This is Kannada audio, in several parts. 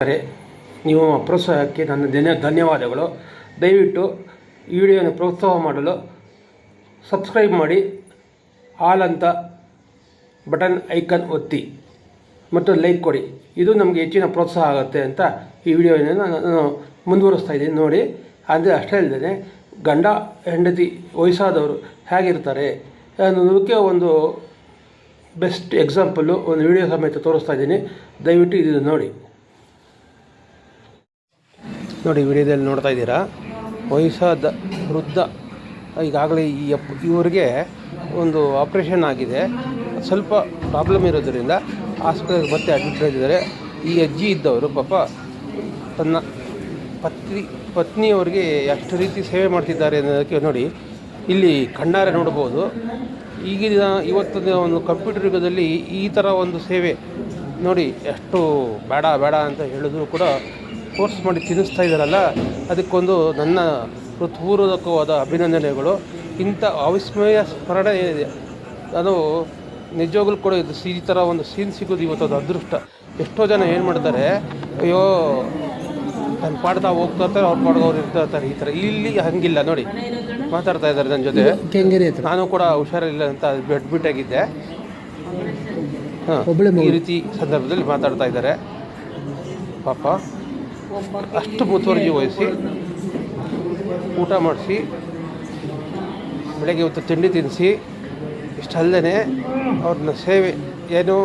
ಸರಿ, ನೀವು ಪ್ರೋತ್ಸಾಹಕ್ಕೆ ನನ್ನ ದಿನ ಧನ್ಯವಾದಗಳು. ದಯವಿಟ್ಟು ಈ ವಿಡಿಯೋನ ಪ್ರೋತ್ಸಾಹ ಮಾಡಲು ಸಬ್ಸ್ಕ್ರೈಬ್ ಮಾಡಿ, ಆಲ್ ಅಂತ ಬಟನ್ ಐಕನ್ ಒತ್ತಿ ಮತ್ತು ಲೈಕ್ ಕೊಡಿ. ಇದು ನಮಗೆ ಹೆಚ್ಚಿನ ಪ್ರೋತ್ಸಾಹ ಆಗುತ್ತೆ ಅಂತ ಈ ವಿಡಿಯೋನ ನಾನು ಮುಂದುವರಿಸ್ತಾ ಇದ್ದೀನಿ ನೋಡಿ. ಅಂದರೆ ಅಷ್ಟೇ ಅಲ್ಲದೆ ಗಂಡ, ಹೆಂಡತಿ, ವಯಸ್ಸಾದವರು ಹೇಗಿರ್ತಾರೆ? ಅನ್ನೋದಕ್ಕೆ ಒಂದು ಬೆಸ್ಟ್ ಎಕ್ಸಾಂಪಲ್ಲು, ಒಂದು ವಿಡಿಯೋ ಸಮೇತ ತೋರಿಸ್ತಾ ಇದ್ದೀನಿ. ದಯವಿಟ್ಟು ಇದನ್ನು ನೋಡಿ. ನೋಡಿ ವಿಡಿಯೋದಲ್ಲಿ ನೋಡ್ತಾ ಇದ್ದೀರಾ? ವಯಸ್ಸಾದ ವೃದ್ಧ, ಈಗಾಗಲೇ ಈ ಅಪ್, ಇವರಿಗೆ ಒಂದು ಆಪ್ರೇಷನ್ ಆಗಿದೆ. ಸ್ವಲ್ಪ ಪ್ರಾಬ್ಲಮ್ ಇರೋದರಿಂದ ಆಸ್ಪತ್ರೆಗೆ ಮತ್ತೆ ಅಡ್ಮಿಟ್ ಆಗಿದ್ದಾರೆ ಈ ಅಜ್ಜಿ ಇದ್ದವರು ಪಾಪ ತನ್ನ ಪತ್ನಿ, ಪತ್ನಿಯವರಿಗೆ ಎಷ್ಟು ರೀತಿ ಸೇವೆ ಮಾಡ್ತಿದ್ದಾರೆ ಅನ್ನೋದಕ್ಕೆ ನೋಡಿ, ಇಲ್ಲಿ ಕಣ್ಣಾರೆ ನೋಡ್ಬೋದು. ಈಗಿನ ಇವತ್ತಿನ ಒಂದು ಕಂಪ್ಯೂಟರ್ ಯುಗದಲ್ಲಿ ಈ ಥರ ಒಂದು ಸೇವೆ ನೋಡಿ, ಎಷ್ಟು ಬೇಡ ಬೇಡ ಅಂತ ಹೇಳಿದ್ರು ಕೂಡ ಫೋರ್ಸ್ ಮಾಡಿ ತಿನ್ನಿಸ್ತಾ ಇದ್ದಾರಲ್ಲ ಅದಕ್ಕೊಂದು ನನ್ನ ಹೃತ್ಪೂರ್ವಕವಾದ ಅಭಿನಂದನೆಗಳು. ಇಂಥ ಅವಿಸ್ಮಯ ಸ್ಮರಣೆ ಏನಿದೆ ಅದು ನಿಜವಾಗ್ಲೂ ಕೂಡ ಇದು ಈ ಥರ ಒಂದು ಸೀನ್ ಸಿಗೋದು ಇವತ್ತು ಅದು ಅದೃಷ್ಟ. ಎಷ್ಟೋ ಜನ ಏನು ಮಾಡ್ತಾರೆ ಅಯ್ಯೋ ನನ್ನ ಪಾಡ್ತಾ ಹೋಗ್ತಾ ಇರ್ತಾರೆ ಅವ್ರ ಪಾಡ್ಗೆ ಅವ್ರು ಇರ್ತಾ ಇರ್ತಾರೆ ಈ ಥರ. ಇಲ್ಲಿ ಹಂಗಿಲ್ಲ ನೋಡಿ. ಮಾತಾಡ್ತಾ ಇದ್ದಾರೆ ನನ್ನ ಜೊತೆ. ನಾನು ಕೂಡ ಹುಷಾರಿಲ್ಲ ಅಂತ ಬಿಟ್ಬಿಟ್ಟಾಗಿದ್ದೆ ಹಾಂ ಈ ರೀತಿ ಸಂದರ್ಭದಲ್ಲಿ ಮಾತಾಡ್ತಾ ಇದ್ದಾರೆ. ಪಾಪ. ಅಷ್ಟು ಮುತುವರ್ಜಿ ವಹಿಸಿ ಊಟ ಮಾಡಿಸಿ, ಬೆಳಗ್ಗೆ ಹೊತ್ತು ತಿಂಡಿ ತಿನ್ನಿಸಿ ಇಷ್ಟಲ್ಲದೆ ಅವ್ರನ್ನ ಸೇವೆ, ಏನು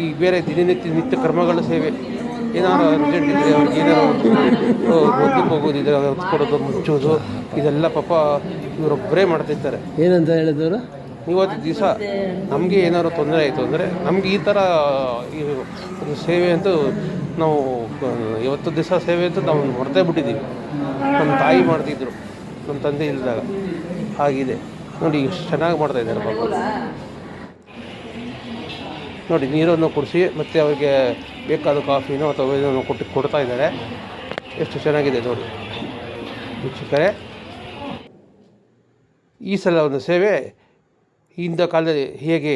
ಈ ಬೇರೆ ದಿನನಿತ್ಯ ನಿತ್ಯ ಕರ್ಮಗಳ ಸೇವೆ ಏನಾದ್ರು ಅರ್ಜೆಂಟ್ ಇದ್ದರೆ ಅವ್ರಿಗೆ ಒದ್ದಕ್ಕೆ ಹೋಗೋದಿದ್ರೆ ಹೊತ್ತು ಕೊಡೋದು ಮುಚ್ಚೋದು, ಇದೆಲ್ಲ ಪಾಪ ಇವರೊಬ್ಬರೇ ಮಾಡ್ತಿರ್ತಾರೆ. ಏನಂತ ಹೇಳಿದವರು? ಇವತ್ತು ದಿವಸ ನಮಗೆ ಏನಾದ್ರು ತೊಂದರೆ ಆಯಿತು ಅಂದರೆ ನಮ್ಗೆ ಈ ಥರ ಒಂದು ಸೇವೆ ಅಂತೂ ನಾವು, ಇವತ್ತು ದಿವಸ ಸೇವೆ ಅಂತೂ ನಾವು ಮರ್ತೇ ಬಿಟ್ಟಿದ್ದೀವಿ. ನಮ್ಮ ತಾಯಿ ಮಾಡ್ತಿದ್ರು, ನಮ್ಮ ತಂದೆ ಇಲ್ದಾಗ. ಆಗಿದೆ. ನೋಡಿ ಇಷ್ಟು ಚೆನ್ನಾಗಿ ಮಾಡ್ತಾ ಇದ್ದಾರೆ ಪಾಪ. ನೋಡಿ, ನೀರನ್ನು ಕುಡಿಸಿ, ಮತ್ತು ಅವರಿಗೆ ಬೇಕಾದ ಕಾಫಿನೋ ಅಥವಾ ಏನೋ ಕೊಟ್ಟು ಕೊಡ್ತಾ ಇದ್ದಾರೆ. ಎಷ್ಟು ಚೆನ್ನಾಗಿದೆ ನೋಡಿ. ಈ ಸಲ ಒಂದು ಸೇವೆ ಹಿಂದ ಕಾಲದಲ್ಲಿ ಹೇಗೆ